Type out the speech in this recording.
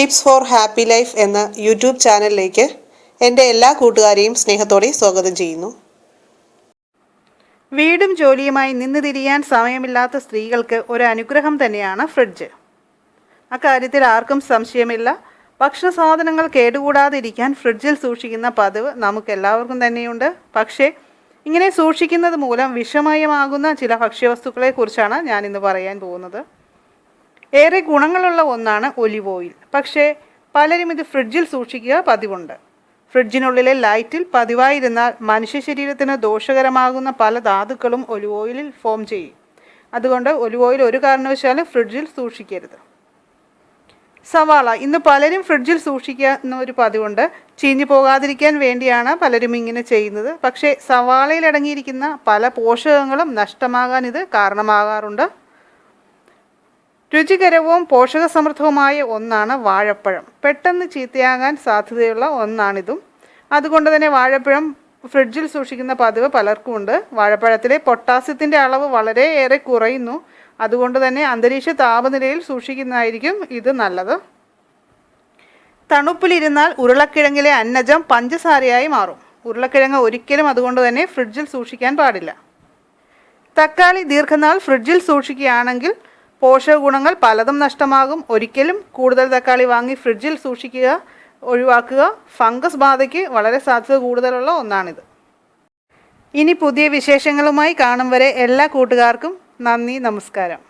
Tips for happy life എന്ന YouTube ചാനലിലേക്ക് എന്റെ എല്ലാ കൂട്ടുകാരെയും സ്നേഹത്തോടെ സ്വാഗതം ചെയ്യുന്നു. വീടും ജോലിയുമായി നിന്ന് തിരിയാൻ സമയമില്ലാത്ത സ്ത്രീകൾക്ക് ഒരു അനുഗ്രഹം തന്നെയാണ് ഫ്രിഡ്ജ്. അക്കാര്യത്തിൽ ആർക്കും സംശയമില്ല. ഭക്ഷണ സാധനങ്ങൾ കേടുകൂടാതിരിക്കാൻ ഫ്രിഡ്ജിൽ സൂക്ഷിക്കുന്ന പതിവ് നമുക്ക് എല്ലാവർക്കും തന്നെയുണ്ട്. പക്ഷേ ഇങ്ങനെ സൂക്ഷിക്കുന്നത് മൂലം വിഷമയമാകുന്ന ചില ഭക്ഷ്യവസ്തുക്കളെക്കുറിച്ചാണ് ഞാൻ ഇന്ന് പറയാൻ പോകുന്നത്. ഏറെ ഗുണങ്ങളുള്ള ഒന്നാണ് ഒലിവ് ഓയിൽ. പക്ഷേ പലരും ഇത് ഫ്രിഡ്ജിൽ സൂക്ഷിക്കുക പതിവുണ്ട്. ഫ്രിഡ്ജിനുള്ളിലെ ലൈറ്റിൽ പതിവായിരുന്നാൽ മനുഷ്യ ശരീരത്തിന് ദോഷകരമാകുന്ന പല ധാതുക്കളും ഒലിവ് ഓയിലിൽ ഫോം ചെയ്യും. അതുകൊണ്ട് ഒലിവ് ഓയിൽ ഒരു കാരണവശാലും ഫ്രിഡ്ജിൽ സൂക്ഷിക്കരുത്. സവാള. ഇന്ന് പലരും ഫ്രിഡ്ജിൽ സൂക്ഷിക്കുന്ന ഒരു പതിവുണ്ട്. ചീഞ്ഞു പോകാതിരിക്കാൻ വേണ്ടിയാണ് പലരും ഇങ്ങനെ ചെയ്യുന്നത്. പക്ഷേ സവാളയിൽ അടങ്ങിയിരിക്കുന്ന പല പോഷകങ്ങളും നഷ്ടമാകാൻ ഇത് കാരണമാകാറുണ്ട്. രുചികരവും പോഷകസമൃദ്ധവുമായ ഒന്നാണ് വാഴപ്പഴം. പെട്ടെന്ന് ചീത്തയാകാൻ സാധ്യതയുള്ള ഒന്നാണിതും. അതുകൊണ്ട് തന്നെ വാഴപ്പഴം ഫ്രിഡ്ജിൽ സൂക്ഷിക്കുന്ന പതിവ് പലർക്കും ഉണ്ട് വാഴപ്പഴത്തിലെ പൊട്ടാസ്യത്തിന്റെ അളവ് വളരെ ഏറെ കുറയുന്നു. അതുകൊണ്ട് തന്നെ അന്തരീക്ഷ താപനിലയിൽ സൂക്ഷിക്കുന്നതായിരിക്കും ഇത് നല്ലത്. തണുപ്പിലിരുന്നാൽ ഉരുളക്കിഴങ്ങിലെ അന്നജം പഞ്ചസാരയായി മാറും. ഉരുളക്കിഴങ്ങ് ഒരിക്കലും അതുകൊണ്ട് തന്നെ ഫ്രിഡ്ജിൽ സൂക്ഷിക്കാൻ പാടില്ല. തക്കാളി ദീർഘനാൾ ഫ്രിഡ്ജിൽ സൂക്ഷിക്കുകയാണെങ്കിൽ പോഷക ഗുണങ്ങൾ പലതും നഷ്ടമാകും. ഒരിക്കലും കൂടുതൽ തക്കാളി വാങ്ങി ഫ്രിഡ്ജിൽ സൂക്ഷിക്കുക ഒഴിവാക്കുക. ഫംഗസ് ബാധയ്ക്ക് വളരെ സാധ്യത കൂടുതലുള്ള ഒന്നാണിത്. ഇനി പുതിയ വിശേഷങ്ങളുമായി കാണും വരെ എല്ലാ കൂട്ടുകാർക്കും നന്ദി നമസ്കാരം.